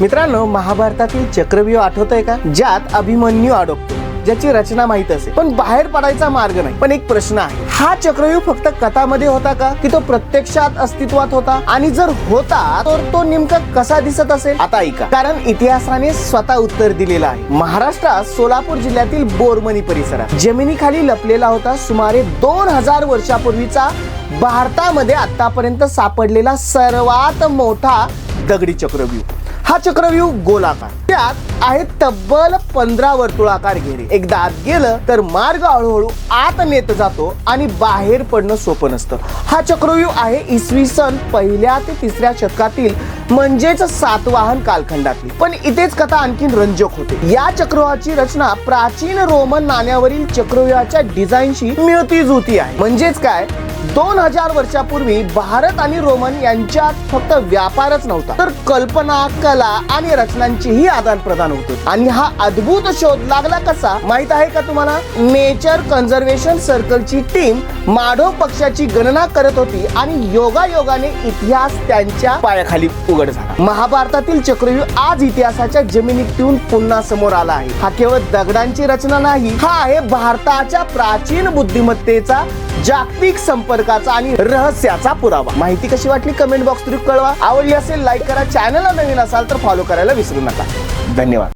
मित्रांनो महाभारतातील चक्रव्यूह आठवतंय का? ज्यात अभिमन्यू अडकतो ज्याची रचना माहीत असेल. पण बाहेर पडायचा मार्ग नाही. पण एक प्रश्न आहे. हा चक्रव्यूह फक्त कथामध्ये होता का? की तो प्रत्यक्षात अस्तित्वात होता? आणि जर होता तर तो नेमका कसा दिसत असेल? आता ऐका. कारण इतिहासाने स्वतः उत्तर दिलेलं आहे. महाराष्ट्रात सोलापूर जिल्ह्यातील बोरमणी परिसरात. जमिनीखाली लपलेला होता सुमारे दोन हजार वर्षापूर्वीचा भारतामध्ये आतापर्यंत सापडलेला सर्वात मोठा दगडी चक्रव्यूह. हा चक्रव्यूह गोलाकार. त्यात आहे तब्बल पंधरा वर्तुळाकार घेरे. एकदा आत गेलं तर मार्ग हळूहळू आत नेत जातो आणि बाहेर पडणं सोपं नसतं. हा चक्रव्यूह आहे इसवी सन पहिल्या ते तिसऱ्या शतकातील म्हणजेच सातवाहन कालखंडातली. पण इथेच कथा आणखीन रंजक होते. या चक्रव्यूहाची रचना प्राचीन रोमन नाण्यावरील चक्रव्यूहाच्या डिझाईनशी मिळती जुळती आहे. म्हणजेच काय? दोन हजार वर्षापूर्वी भारत आणि रोमन यांच्यात फक्त व्यापारच नव्हता तर कल्पना कला आणि रचनांचीही आदान प्रदान होते. आणि हा अद्भुत शोध लागला कसा माहीत आहे का तुम्हाला? नेचर कन्झर्वेशन सर्कलची टीम माढो पक्षाची गणना करत होती आणि योगा योगाने इतिहास त्यांच्या पायाखाली उघड झाला. महाभारतातील चक्रव्यूह आज इतिहासाच्या जमिनीत येऊन पुन्हा समोर आला आहे. हा केवळ दगडांची रचना नाही हा आहे भारताच्या प्राचीन बुद्धिमत्तेचा जागतिक संप संपर्काचा आणि रहस्याचा पुरावा. माहिती कशी वाटली कमेंट बॉक्स थ्रू कळवा. आवडली असेल लाईक करा. चॅनलला नवीन असाल तर फॉलो करायला विसरू नका. धन्यवाद.